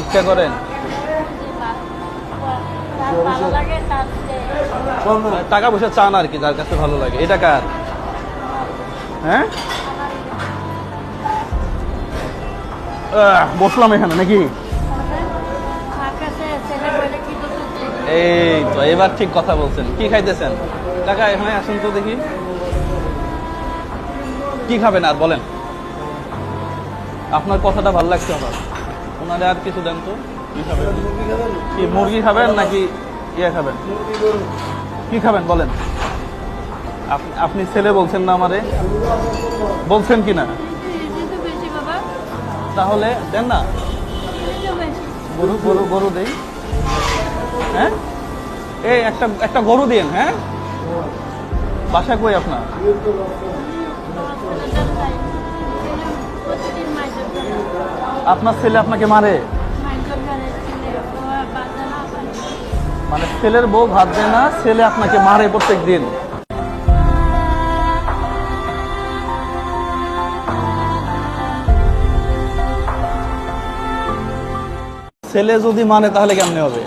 ইচ্ছা করেন? টাকা পয়সা চান আর কি, যার কাছে ভালো লাগে। এটা কার? হ্যাঁ? বসলাম এখানে নাকি? এই তো, এবার ঠিক কথা বলছেন। কি খাইতেছেন? টাকা এখানে আসুন তো দেখি। কি খাবেন আর বলেন? আপনার কথাটা ভালো লাগছে আমার। ওনারে আর কিছু দেন তো? কি মুরগি খাবেন নাকি ইয়ে খাবেন? কি খাবেন বলেন? আপ- আপনি ছেলে বলছেন না আমারে। বলছেন কি না তাহলে দেন না। গরু গরু গরু দেই। হ্যাঁ? এই একটা একটা গরু দিন হ্যাঁ? বাসা কই আপনার? আপনার ছেলে আপনাকে মারে? মানে ছেলের বউ ভাত দেয় না ছেলে আপনাকে মারে প্রত্যেক দিন ছেলে যদি মানে তাহলে কেমনে হবে?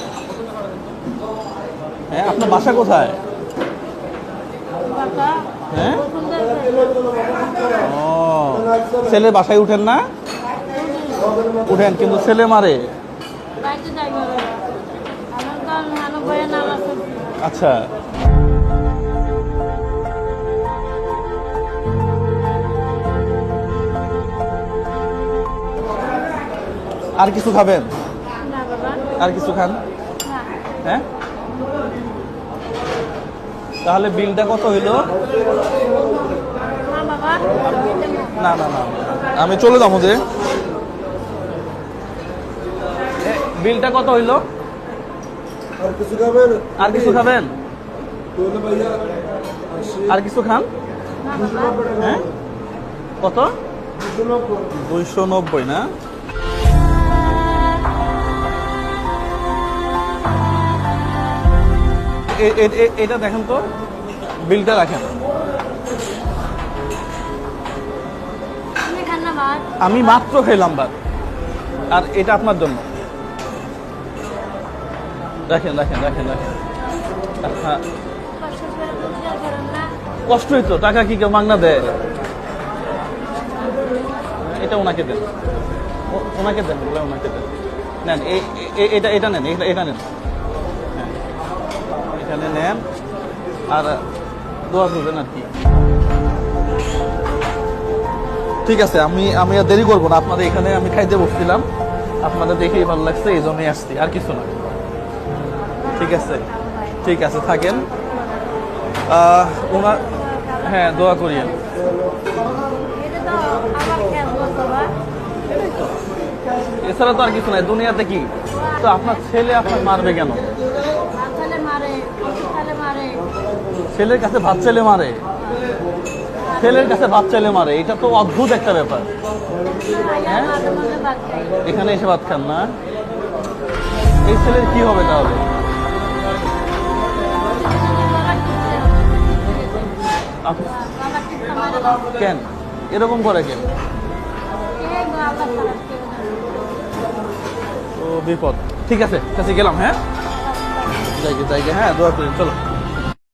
হ্যাঁ আপনার বাসা কোথায়? হ্যাঁ? ছেলের বাসায় উঠেন না? উঠেন কিন্তু ছেলে মারে। আচ্ছা। আর কিছু খাবেন? আর কিছু খান? হ্যাঁ? তাহলে বিলটা কত হইল? না না না না। আমি চলে যাব যে। বিলটা কত হইল? আর কিছু খাবেন? আর কিছু খাবেন? আর কিছু খান? হ্যাঁ? কত? দুশো নব্বই দুইশো নব্বই না এটা দেখেন তো বিলটা রাখেন। আমি মাত্র খেলাম ভাত। আর এটা আপনার জন্য। রাখেন রাখেন রাখেন রাখেন হ্যাঁ। কষ্টই তো টাকা কি কেউ মাগনা দেয়? এটা ওনাকে দেন। ওনাকে দেন বলে ওনাকে দেন। নেন এটা এটা নেন, এটা এটা নেন। হ্যাঁ। এখানে নেন। আর দোয়া করবেন আর কি। ঠিক আছে, আমি আমি আর দেরি করব না। আপনাদের এখানে আমি খাইতে বসছিলাম। আপনাদের দেখেই ভালো লাগছে, এই জন্যই আসছি, আর কিছু না। ঠিক আছে। ঠিক আছে, থাকেন। ওনার হ্যাঁ দোয়া করিয়েন। এছাড়া তো আর কিছু নাই, দুনিয়াতে কি? তো আপনার ছেলে আপনার মারবে কেন? ছেলের কাছে ভাত ছেলে মারে। ছেলের কাছে ভাত ছেলে মারে, এটা তো অদ্ভুত একটা ব্যাপার। খাই এখানে এসে ভাত খান না। এই ছেলের কি হবে তাহলে? কেন? এরকম করে কেন? তো বিপদ। ঠিক আছে, কাছে গেলাম হ্যাঁ? যাই যাই হ্যাঁ দোয়া করি, চলো।